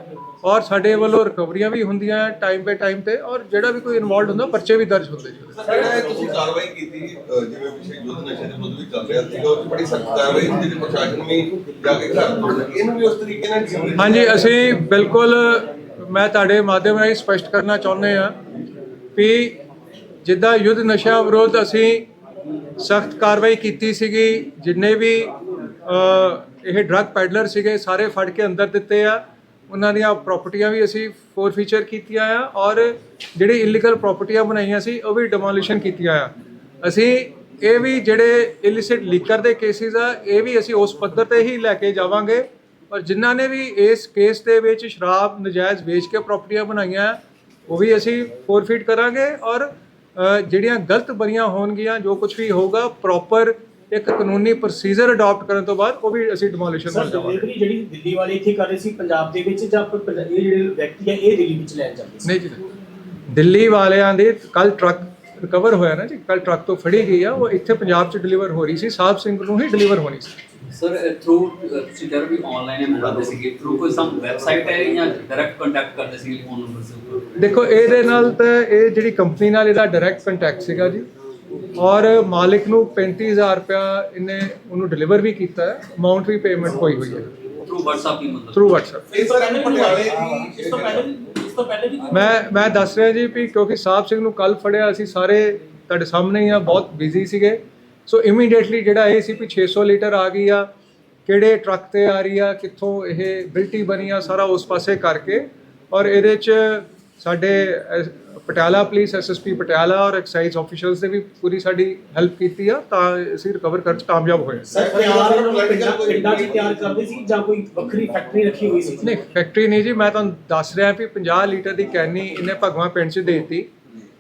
ਔਰ ਸਾਡੇ ਵੱਲੋਂ ਰਿਕਵਰੀਆਂ ਵੀ ਹੁੰਦੀਆਂ ਟਾਈਮ ਬਾਈ ਟਾਈਮ ਤੇ ਔਰ ਜਿਹੜਾ ਵੀ ਕੋਈ ਇਨਵੋਲਡ ਹੁੰਦਾ ਪਰਚੇ ਵੀ ਦਰਜ ਹੁੰਦੇ ਜੀ ਜਿਹੜਾ ਤੁਸੀਂ ਕਾਰਵਾਈ ਕੀਤੀ ਜਿਵੇਂ ਪਿਛੇ ਯੁੱਧ ਨਸ਼ੇ ਦੇ ਵਿਰੁੱਧ ਵੀ ਚੱਲ ਰਿਹਾ ਸੀਗਾ ਉਹ ਬੜੀ ਸਖਤ ਕਾਰਵਾਈ ਸੀ ਜਿਹੜੀ ਪ੍ਰਸ਼ਾਸਨ ਵੀ ਜਾ ਕੇ ਘਰ ਤੋੜ ਸਕੇ ਇਹਨੂੰ ਵੀ ਉਸ ਤਰੀਕੇ ਨਾਲ ਹਾਂਜੀ ਅਸੀਂ ਬਿਲਕੁਲ ਮੈਂ ਤੁਹਾਡੇ ਮਾਧਿਅਮ ਰਾਹੀਂ ਸਪਸ਼ਟ ਕਰਨਾ ਚਾਹੁੰਦੇ ਹਾਂ ਵੀ ਜਿੱਦਾਂ ਯੁੱਧ ਨਸ਼ਾ ਵਿਰੋਧ ਅਸੀਂ ਸਖਤ ਕਾਰਵਾਈ ਕੀਤੀ ਸੀਗੀ ਜਿੰਨੇ ਵੀ ਇਹ ਡਰੱਗ ਪੈਡਲਰ ਸੀਗੇ, ਸਾਰੇ ਫੜ ਕੇ ਅੰਦਰ ਦਿੱਤੇ ਆ। ਉਹਨਾਂ ਦੀਆਂ ਪ੍ਰਾਪਰਟੀਆਂ ਵੀ ਅਸੀਂ ਫੋਰਫੀਚਰ ਕੀਤੀਆਂ ਆ ਔਰ ਜਿਹੜੀ ਇਲੀਗਲ ਪ੍ਰਾਪਰਟੀਆਂ ਬਣਾਈਆਂ ਸੀ, ਉਹ ਵੀ ਡਿਮੋਲੀਸ਼ਨ ਕੀਤੀਆਂ ਆ। ਅਸੀਂ ਇਹ ਵੀ ਜਿਹੜੇ ਇਲਿਸਿਟ ਲੀਕਰ ਦੇ ਕੇਸਿਸ ਆ, ਇਹ ਵੀ ਅਸੀਂ ਉਸ ਪੱਧਰ ਤੇ ਹੀ ਲੈ ਕੇ ਜਾਵਾਂਗੇ। ਔਰ ਜਿਨ੍ਹਾਂ ਨੇ ਵੀ ਇਸ ਕੇਸ ਦੇ ਵਿੱਚ ਸ਼ਰਾਬ, ਨਜਾਇਜ਼ ਵੇਚ ਕੇ ਪ੍ਰਾਪਰਟੀਆਂ ਬਣਾਈਆਂ, ਉਹ ਵੀ ਅਸੀਂ ਫੋਰਫੀਟ ਕਰਾਂਗੇ। ਔਰ ਜਿਹੜੀਆਂ ਗਲਤ ਬਰੀਆਂ ਹੋਣਗੀਆਂ, ਜੋ ਕੁਝ ਵੀ ਹੋਊਗਾ ਪ੍ਰੋਪਰ ਇੱਕ ਕਾਨੂੰਨੀ ਪ੍ਰੋਸੀਜਰ ਅਡਾਪਟ ਕਰਨ ਤੋਂ ਬਾਅਦ ਉਹ ਵੀ ਅਸੀਂ ਡਿਮੋਲੀਸ਼ਨ ਸਰ ਡਿਲੀਵਰੀ ਜਿਹੜੀ ਦਿੱਲੀ ਵਾਲੇ ਇੱਥੇ ਕਰ ਰਹੇ ਸੀ ਪੰਜਾਬ ਦੇ ਵਿੱਚ ਜਾਂ ਫਿਰ ਪੰਜ- ਇਹ ਜਿਹੜੇ ਵਿਅਕਤੀ ਹੈ ਇਹ ਦਿੱਲੀ ਵਿੱਚ ਲੈਣ ਜਾਂਦੇ ਸੀ? ਨਹੀਂ ਜੀ ਨਹੀਂ। ਦਿੱਲੀ ਵਾਲਿਆਂ ਦੇ ਕੱਲ ਟਰੱਕ ਰਿਕਵਰ ਹੋਇਆ ਨਾ ਜੀ ਕੱਲ ਟਰੱਕ ਤੋਂ ਫੜੀ ਗਈ ਆ ਉਹ ਇੱਥੇ ਪੰਜਾਬ 'ਚ ਡਿਲੀਵਰ ਹੋ ਰਹੀ ਸੀ ਸਾਹਿਬ ਸਿੰਘ ਨੂੰ ਹੀ ਡਿਲੀਵਰ ਹੋਣੀ ਸੀ। ਸਰ ਥਰੂ ਤੁਸੀਂ ਜਦ ਵੀ ਆਨਲਾਈਨ ਹੀ ਮੰਗਾਉਂਦੇ ਸੀਗੇ ਥਰੂ ਕੋਈ ਸਮ ਵੈਬਸਾਈਟ ਹੈ ਜਾਂ ਡਾਇਰੈਕਟ ਕੰਟੈਕਟ ਕਰਦੇ ਸੀ ਫੋਨ ਨੰਬਰ ਸੇ ਦੇਖੋ ਇਹਦੇ ਨਾਲ ਤਾਂ ਇਹ ਜਿਹੜੀ ਕੰਪਨੀ ਨਾਲ ਇਹਦਾ ਡਾਇਰੈਕਟ ਕੰਟੈਕਟ ਸੀਗਾ ਜੀ ਔਰ ਮਾਲਿਕ ਨੂੰ 35000 ਰੁਪਇਆ ਇਹਨੇ ਉਹਨੂੰ ਡਿਲੀਵਰ ਵੀ ਕੀਤਾ ਹੈ। ਅਮਾਉਂਟ ਵੀ ਪੇਮੈਂਟ ਹੋਈ ਹੋਈ ਹੈ। ਥਰੂ WhatsApp ਹੀ ਮਤਲਬ? ਥਰੂ WhatsApp ਇਹ ਸਰ ਪਟਿਆਲੇ ਦੀ ਇਸ ਤੋਂ ਪਹਿਲੇ ਵੀ ਇਸ ਤੋਂ ਪਹਿਲੇ ਵੀ ਮੈਂ ਮੈਂ ਦੱਸ ਰਿਹਾ ਜੀ ਵੀ ਕਿਉਂਕਿ ਸਾਹਿਬ ਸਿੰਘ ਨੂੰ ਕੱਲ ਫੜਿਆ ਅਸੀਂ ਸਾਰੇ ਤੁਹਾਡੇ ਸਾਹਮਣੇ ਹੀ ਆ ਬਹੁਤ ਬਿਜ਼ੀ ਸੀਗੇ। ਸੋ ਇਮੀਡੀਏਟਲੀ ਜਿਹੜਾ ਇਹ ਸੀ ਵੀ 600 ਲੀਟਰ ਆ ਗਈ ਆ ਕਿਹੜੇ ਟਰੱਕ ਤੇ ਆ ਰਹੀ ਆ ਕਿੱਥੋਂ ਇਹ ਬਿਲਟੀ ਬਣੀ ਆ ਸਾਰਾ ਉਸ ਪਾਸੇ ਕਰਕੇ। ਔਰ ਇਹਦੇ ਚ ਸਾਡੇ ਪਟਿਆਲਾ ਪੁਲਿਸ ਐਸਐਸਪੀ ਪਟਿਆਲਾ ਔਰ ਐਕਸਾਈਜ਼ ਆਫੀਸ਼ੀਅਲਸ ਨੇ ਵੀ ਪੂਰੀ ਸਾਡੀ ਹੈਲਪ ਕੀਤੀ ਆ ਤਾਂ ਅਸੀਂ ਰਿਕਵਰ ਕਰਨ ਚ ਕਾਮਯਾਬ ਹੋਏ ਸਰ ਤਿਆਰ ਪਿੰਡਾਂ ਪਿੰਡਾਂ 'ਚ ਤਿਆਰ ਕਰਦੇ ਸੀ ਜਾਂ ਕੋਈ ਵੱਖਰੀ ਫੈਕਟਰੀ ਰੱਖੀ ਹੋਈ ਸੀ? ਨਹੀਂ ਫੈਕਟਰੀ ਨਹੀਂ ਜੀ ਮੈਂ ਤੁਹਾਨੂੰ ਦੱਸ ਰਿਹਾ ਵੀ 50 ਲੀਟਰ ਦੀ ਕੈਨੀ ਇਹਨੇ ਭਗਵਾਂ ਪਿੰਡ 'ਚ ਦੇਤੀ।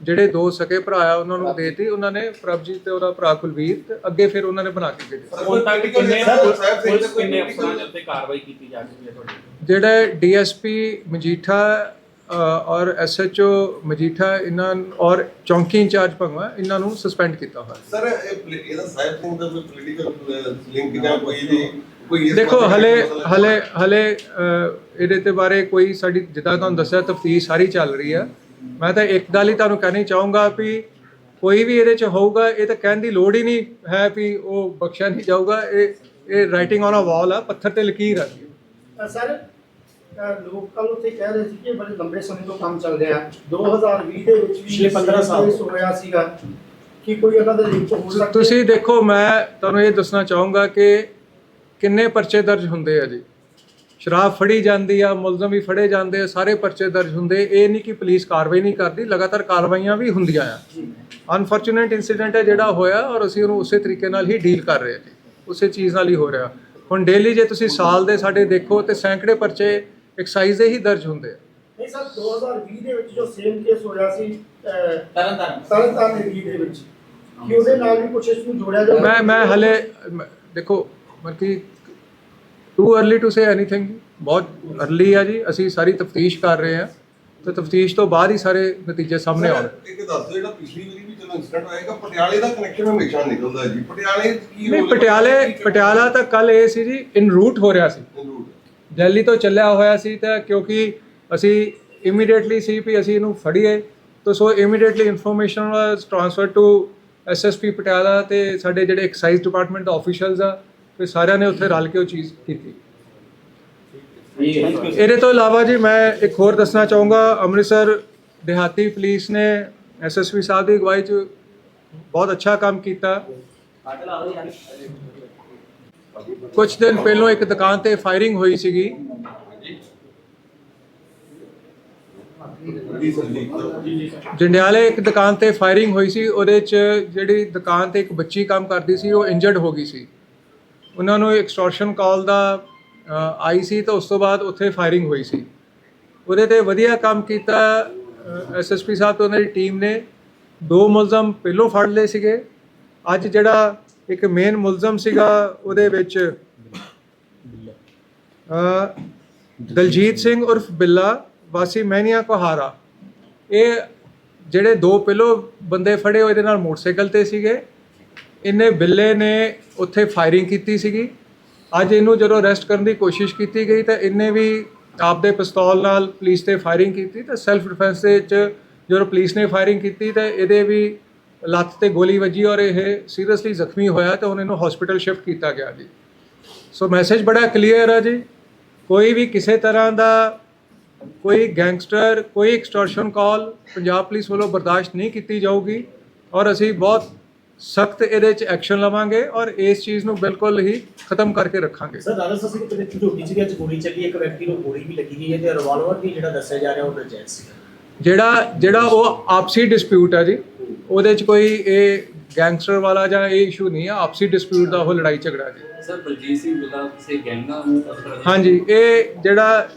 ਜਿਹੜੇ ਦੋ ਸਕੇ ਭਰਾ ਆ ਉਹਨਾਂ ਨੂੰ ਦੇਤੀ। ਉਹਨਾਂ ਨੇ ਪ੍ਰਭਜੀਤ ਤੇ ਉਹਦਾ ਭਰਾ ਕੁਲਵੀਰ ਤੇ ਅੱਗੇ ਫਿਰ ਉਹਨਾਂ ਨੇ ਬਣਾ ਕੇ ਭੇਜਿਆ ਹੁਣ ਤੱਕ ਕਿੰਨੇ ਸਾਹਿਬ ਸਿੰਘ ਪੁਲਿਸ ਦਾ ਕੋਈ ਕਿੰਨੇ ਅਫਸਰਾਂ ਦੇ ਉੱਤੇ ਕਾਰਵਾਈ ਕੀਤੀ ਜਾ ਚੁੱਕੀ ਹੈ ਤੁਹਾਡੀ? ਜਿਹੜਾ ਡੀਐਸਪੀ ਮਜੀਠਾ ਔਰ ਐਸਐਚਓ ਮਜੀਠਾ ਇਹਨਾਂ ਔਰ ਚੌਂਕੀ ਇੰਚਾਰਜ ਭਗਵਾਂ ਇਹਨਾਂ ਨੂੰ ਸਸਪੈਂਡ ਕੀਤਾ ਹੋਇਆ ਸਰ ਇਹ ਇਹਦਾ ਸਾਹਿਬ ਸਿੰਘ ਦਾ ਕੋਈ ਪੋਲੀਟੀਕਲ ਲਿੰਕ ਜਾਂ ਕੋਈ ਵੀ ਕੋਈ ਇਸ ਦੇਖੋ ਹਲੇ ਹਲੇ ਹਲੇ ਇਹਦੇ ਤੇ ਬਾਰੇ ਕੋਈ ਸਾਡੀ ਜਿੱਦਾਂ ਤੁਹਾਨੂੰ ਦੱਸਿਆ ਤਫਤੀਸ਼ ਸਾਰੀ ਚੱਲ ਰਹੀ ਆ। ਮੈਂ ਤਾਂ ਇੱਕ ਗੱਲ ਹੀ ਤੁਹਾਨੂੰ ਕਹਿਣੀ ਚਾਹੂੰਗਾ ਵੀ ਕੋਈ ਵੀ ਇਹਦੇ ਚ ਹੋਊਗਾ ਇਹ ਤਾਂ ਕਹਿਣ ਦੀ ਲੋੜ ਹੀ ਨਹੀਂ ਹੈ ਵੀ ਉਹ ਬਖਸ਼ਿਆ ਨਹੀਂ ਜਾਊਗਾ। ਇਹ ਇਹ ਰਾਈਟਿੰਗ ਔਨ ਅ ਵਾਲ ਆ ਪੱਥਰ ਤੇ ਲਕੀਰ ਆ। ਸਰ ਲੋਕ ਕੱਲ ਉੱਥੇ ਕਹਿ ਰਹੇ ਸੀ ਕਿ ਇਹ ਬੜੇ ਲੰਬੇ ਸਮੇਂ ਤੋਂ ਕੰਮ ਚੱਲ ਰਿਹਾ। 2020 ਦੇ ਵਿੱਚ ਵੀ ਪਿਛਲੇ 15 ਸਾਲ ਕੇਸ ਹੋਇਆ ਸੀਗਾ। ਕਿ ਕੋਈ ਉਹਨਾਂ ਦੇ ਲਿੰਕ ਹੋ ਸਕਦਾ? ਤੁਸੀਂ ਦੇਖੋ ਮੈਂ ਤੁਹਾਨੂੰ ਇਹ ਦੱਸਣਾ ਚਾਹੂੰਗਾ ਕਿ ਕਿੰਨੇ ਪਰਚੇ ਦਰਜ ਹੁੰਦੇ ਆ ਜੀ। ਸ਼ਰਾਬ ਫੜੀ ਜਾਂਦੀ ਆ ਮੁਲਜ਼ਮ ਵੀ ਫੜੇ ਜਾਂਦੇ ਆ ਸਾਰੇ ਪਰਚੇ ਦਰਜ ਹੁੰਦੇ। ਇਹ ਨਹੀਂ ਕਿ ਪੁਲਿਸ ਕਾਰਵਾਈ ਨਹੀਂ ਕਰਦੀ ਲਗਾਤਾਰ ਕਾਰਵਾਈਆਂ ਵੀ ਹੁੰਦੀਆਂ ਆ। ਅਨਫੋਰਚੂਨੇਟ ਇਨਸੀਡੈਂਟ ਹੈ ਜਿਹੜਾ ਹੋਇਆ ਔਰ ਅਸੀਂ ਉਹਨੂੰ ਉਸੇ ਤਰੀਕੇ ਨਾਲ ਹੀ ਡੀਲ ਕਰ ਰਹੇ ਹਾਂ ਜੀ। ਉਸੇ ਚੀਜ਼ ਨਾਲ ਹੀ ਹੋ ਰਿਹਾ। ਹੁਣ ਡੇਲੀ ਜੇ ਤੁਸੀਂ ਸਾਲ ਦੇ ਸਾਡੇ ਦੇਖੋ ਤੇ ਸੈਂਕੜੇ ਪਰਚੇ ਐਕਸਾਈਜ਼ ਦੇ ਹੀ ਦਰਜ ਹੁੰਦੇ ਆ। ਨਹੀਂ ਸਰ 2020 ਦੇ ਵਿੱਚ ਜੋ ਸੇਮ ਕੇਸ ਹੋਇਆ ਸੀ ਤਰਨਤਾਰਨ ਤਰਨਤਾਰਨ ਏਰੀਏ ਦੇ ਵਿੱਚ। ਕਿ ਉਹਦੇ ਨਾਲ ਵੀ ਕੁਝ ਇਸ ਨੂੰ ਜੋੜਿਆ ਜਾ ਮੈਂ ਮੈਂ ਹਲੇ ਦੇਖੋ ਮਤਲਬ too early to say anything ਬਹੁਤ अर्ਲੀ ਆ ਜੀ। ਅਸੀਂ ਸਾਰੀ ਤਫਤੀਸ਼ ਕਰ ਰਹੇ ਆ ਤੇ ਤਫਤੀਸ਼ ਤੋਂ ਬਾਅਦ ਹੀ ਸਾਰੇ ਨਤੀਜੇ ਸਾਹਮਣੇ ਆਉਣਗੇ ਇੱਕ ਦੱਸ ਜਿਹੜਾ ਪਿਛਲੀ ਵਾਰੀ ਵੀ ਜਦੋਂ ਇਨਸੀਡੈਂਟ ਹੋਏਗਾ ਪਟਿਆਲੇ ਦਾ ਕਨੈਕਸ਼ਨ ਹਮੇਸ਼ਾ ਨਿਕਲਦਾ ਜੀ। ਪਟਿਆਲੇ ਕੀ ਨਹੀਂ ਪਟਿਆਲੇ ਪਟਿਆਲਾ ਤਾਂ ਕੱਲ ਇਹ ਸੀ ਜੀ ਇਨ ਰੂਟ ਹੋ ਰਿਹਾ ਸੀ। ਇਨ ਰੂਟ ਦਿੱਲੀ ਤੋਂ ਚੱਲਿਆ ਹੋਇਆ ਸੀ ਤਾਂ ਕਿਉਂਕਿ ਅਸੀਂ ਇਮੀਡੀਏਟਲੀ ਸੀ ਵੀ ਅਸੀਂ ਇਹਨੂੰ ਫੜੀਏ। ਤਾਂ so immediately information was transfer to SSP Patiala ਤੇ ਸਾਡੇ ਜਿਹੜੇ ਐਕਸਾਈਜ਼ ਡਿਪਾਰਟਮੈਂਟ ਦੇ ਆਫੀਸ਼ੀਅਲਸ ਆ, ਤੇ ਸਾਰਿਆਂ ਨੇ ਉੱਥੇ ਰਲ ਕੇ ਉਹ ਚੀਜ਼ ਕੀਤੀ। ਇਹਦੇ ਤੋਂ ਇਲਾਵਾ ਜੀ ਮੈਂ ਇੱਕ ਹੋਰ ਦੱਸਣਾ ਚਾਹੂੰਗਾ, ਅੰਮ੍ਰਿਤਸਰ ਦਿਹਾਤੀ ਪੁਲਿਸ ਨੇ ਐਸਐਸਪੀ ਸਾਹਿਬ ਦੀ ਅਗਵਾਈ 'ਚ ਬਹੁਤ ਅੱਛਾ ਕੰਮ ਕੀਤਾ। ਕੁਝ ਦਿਨ ਪਹਿਲਾਂ ਇੱਕ ਦੁਕਾਨ ਤੇ ਫਾਇਰਿੰਗ ਹੋਈ ਸੀਗੀ। ਜੰਡਿਆਲੇ ਇੱਕ ਦੁਕਾਨ ਤੇ ਫਾਇਰਿੰਗ ਹੋਈ ਸੀ। ਉਹਦੇ 'ਚ ਜਿਹੜੀ ਦੁਕਾਨ ਤੇ ਇੱਕ ਬੱਚੀ ਕੰਮ ਕਰਦੀ ਸੀ, ਉਹ ਇੰਜਰਡ ਹੋ ਗਈ ਸੀ। ਉਹਨਾਂ ਨੂੰ ਐਕਸਟੋਰਸ਼ਨ ਕਾਲ ਦਾ ਆਈ ਸੀ ਤਾਂ ਉਸ ਤੋਂ ਬਾਅਦ ਉੱਥੇ ਫਾਇਰਿੰਗ ਹੋਈ ਸੀ। ਉਹਦੇ ਤੇ ਵਧੀਆ ਕੰਮ ਕੀਤਾ ਐਸਐਸਪੀ ਸਾਹਿਬ ਤੇ ਉਹਨਾਂ ਦੀ ਟੀਮ ਨੇ। ਦੋ ਮੁਲਜ਼ਮ ਪਹਿਲੋਂ ਫੜ ਲਏ ਸੀਗੇ। ਅੱਜ ਜਿਹੜਾ ਇੱਕ ਮੇਨ ਮੁਲਜ਼ਮ ਸੀਗਾ ਉਹਦੇ ਵਿੱਚ ਅ, ਦਲਜੀਤ ਸਿੰਘ ਉਰਫ ਬਿੱਲਾ ਵਾਸੀ ਮਹਿਨੀਆ ਕੋਹਾਰਾ। ਇਹ ਜਿਹੜੇ ਦੋ ਪਹਿਲੋਂ ਬੰਦੇ ਫੜੇ ਹੋਏ ਇਹਦੇ ਨਾਲ ਮੋਟਰਸਾਈਕਲ ਤੇ ਸੀਗੇ। ਇਹਨੇ ਬਿੱਲੇ ਨੇ ਉੱਥੇ ਫਾਇਰਿੰਗ ਕੀਤੀ ਸੀਗੀ। ਅੱਜ ਇਹਨੂੰ ਜਦੋਂ ਅਰੈਸਟ ਕਰਨ ਦੀ ਕੋਸ਼ਿਸ਼ ਕੀਤੀ ਗਈ ਤਾਂ ਇਹਨੇ ਵੀ ਆਪਦੇ ਪਿਸਤੌਲ ਨਾਲ ਪੁਲਿਸ ਤੇ ਫਾਇਰਿੰਗ ਕੀਤੀ ਤਾਂ ਸੈਲਫ ਡਿਫੈਂਸ ਦੇ ਵਿੱਚ ਜਦੋਂ ਪੁਲਿਸ ਨੇ ਫਾਇਰਿੰਗ ਕੀਤੀ ਤਾਂ ਇਹਦੇ ਵੀ ਲੱਤ ਤੇ ਗੋਲੀ ਵੱਜੀ ਔਰ ਇਹ ਸੀਰੀਅਸਲੀ ਜ਼ਖਮੀ ਹੋਇਆ ਤਾਂ ਹੁਣ ਇਹਨੂੰ ਹਸਪੀਟਲ ਸ਼ਿਫਟ ਕੀਤਾ ਗਿਆ ਜੀ। ਸੋ ਮੈਸੇਜ ਬੜਾ ਕਲੀਅਰ ਹੈ ਜੀ। ਕੋਈ ਵੀ ਕਿਸੇ ਤਰ੍ਹਾਂ ਦਾ ਕੋਈ ਗੈਂਗਸਟਰ ਕੋਈ ਐਕਸਟੋਰਸ਼ਨ ਕਾਲ ਪੰਜਾਬ ਪੁਲਿਸ ਵੱਲੋਂ ਬਰਦਾਸ਼ਤ ਨਹੀਂ ਕੀਤੀ ਜਾਊਗੀ ਔਰ ਅਸੀਂ ਬਹੁਤ ਸਖਤ ਇਹਦੇ 'ਚ ਐਕਸ਼ਨ ਲਵਾਂਗੇ ਔਰ ਇਸ ਚੀਜ਼ ਨੂੰ ਬਿਲਕੁਲ ਹੀ ਖਤਮ ਕਰਕੇ ਰੱਖਾਂਗੇ। ਸਰ ਰਾਜਾ ਸਾਹਿਬ ਕਿ ਤੇ ਝੋਟੀ ਚ ਵਿੱਚ ਗੋਲੀ ਚੱਲੀ ਇੱਕ ਵਿਅਕਤੀ ਨੂੰ ਗੋਲੀ ਵੀ ਲੱਗੀ ਗਈ ਹੈ ਤੇ ਰਿਵਾਲਵਰ ਵੀ ਜਿਹੜਾ ਦੱਸਿਆ ਜਾ ਰਿਹਾ ਉਹ ਨਜਾਇਜ਼ ਸੀ ਜਿਹੜਾ ਜਿਹੜਾ ਉਹ ਆਪਸੀ ਡਿਸਪਿਊਟ ਹੈ ਜੀ। ਉਹਦੇ 'ਚ ਕੋਈ ਇਹ ਗੈਂਗਸਟਰ ਵਾਲਾ ਜਾਂ ਇਹ ਇਸ਼ੂ ਨਹੀਂ ਹੈ ਆਪਸੀ ਡਿਸਪਿਊਟ ਦਾ ਉਹ ਲੜਾਈ ਝਗੜਾ ਜੀ। ਸਰ ਬਲਜੀਤ ਸਿੰਘ ਬਿੱਲਾ ਕਿਸੇ ਗੈਂਗ ਅਸਰ ਹਾਂਜੀ ਇਹ ਜਿਹੜਾ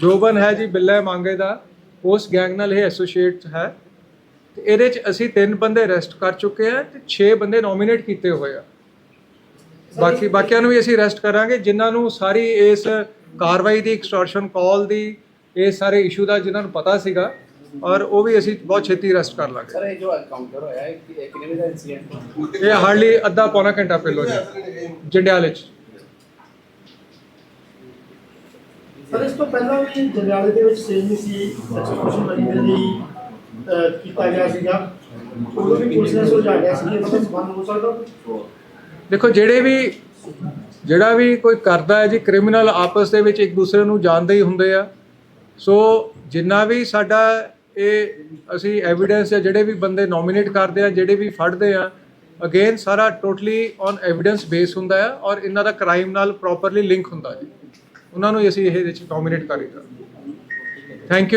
ਜੋਬਨ ਹੈ ਜੀ ਬਿੱਲਾ ਮੰਗੇ ਦਾ ਉਸ ਗੈਂਗ ਨਾਲ ਇਹ ਐਸੋਸੀਏਟ ਹੈ। ਤੇ ਇਹਦੇ 'ਚ ਅਸੀਂ ਤਿੰਨ ਬੰਦੇ ਅਰੈਸਟ ਕਰ ਚੁੱਕੇ ਆ ਤੇ 6 ਬੰਦੇ ਨੋਮੀਨੇਟ ਕੀਤੇ ਹੋਏ ਆ। ਬਾਕੀ ਬਾਕੀਆਂ ਨੂੰ ਵੀ ਅਸੀਂ ਅਰੈਸਟ ਕਰਾਂਗੇ ਜਿਨ੍ਹਾਂ ਨੂੰ ਸਾਰੀ ਇਸ ਕਾਰਵਾਈ ਦੀ ਐਕਸਟੋਰਸ਼ਨ ਕਾਲ ਦੀ ਇਹ ਸਾਰੇ ਇਸ਼ੂ ਦਾ ਜਿਨ੍ਹਾਂ ਨੂੰ ਪਤਾ ਸੀਗਾ। ਔਰ ਉਹ ਵੀ ਅਸੀਂ ਬਹੁਤ ਛੇਤੀ ਅਰੈਸਟ ਕਰ ਲਾਂਗੇ। ਸਰ ਇਹ ਜੋ ਐਨਕਾਊਂਟਰ ਹੋਇਆ ਹੈ ਕਿ- ਕਿੰਨੇ ਵਜੇ ਦਾ ਇਨਸੀਡੈਂਟ ਇਹ ਹਾਰਡਲੀ ਅੱਧਾ ਪੌਣਾ ਘੰਟਾ ਪਹਿਲਾਂ ਜੀ। ਜੰਡਿਆਲੇ 'ਚ। ਸਰ ਇਸ ਤੋਂ ਪਹਿਲਾਂ ਵੀ ਜੰਡਿਆਲੇ ਦੇ ਵਿੱਚ ਸੇਮ ਹੀ ਸੀ ਐਕਸਪੋਸ਼ਨ ਮਨੀ ਦੇ ਲਈ ਕੀਤਾ ਗਿਆ ਸੀਗਾ। ਉਦੋਂ ਵੀ ਪੁਲਿਸ ਨੇ ਸੁਲਝਾ ਲਿਆ ਸੀ। ਕਿ ਇਹਦਾ ਸਬੰਧ ਹੋ ਸਕਦਾ? ਦੇਖੋ ਜਿਹੜੇ ਵੀ ਜਿਹੜਾ ਵੀ ਕੋਈ ਕਰਦਾ ਹੈ ਜੀ ਕ੍ਰਿਮੀਨਲ ਆਪਸ ਦੇ ਵਿੱਚ ਇੱਕ ਦੂਸਰੇ ਨੂੰ ਜਾਣਦੇ ਹੀ ਹੁੰਦੇ ਆ। ਸੋ ਜਿੰਨਾ ਵੀ ਸਾਡਾ ਇਹ ਅਸੀਂ ਐਵੀਡੈਂਸ ਜਾਂ ਜਿਹੜੇ ਵੀ ਬੰਦੇ ਨੋਮੀਨੇਟ ਕਰਦੇ ਆ, ਜਿਹੜੇ ਵੀ ਫੜਦੇ ਆ ਅਗੇਨ ਸਾਰਾ ਟੋਟਲੀ ਔਨ ਐਵੀਡੈਂਸ ਬੇਸ ਹੁੰਦਾ ਹੈ ਔਰ ਇਹਨਾਂ ਦਾ ਕ੍ਰਾਈਮ ਨਾਲ ਪ੍ਰੋਪਰਲੀ ਲਿੰਕ ਹੁੰਦਾ ਹੈ ਉਹਨਾਂ ਨੂੰ ਹੀ ਅਸੀਂ ਇਹ ਵਿੱਚ ਨੋਮੀਨੇਟ ਕਰੀਦਾ ਥੈਂਕ ਯੂ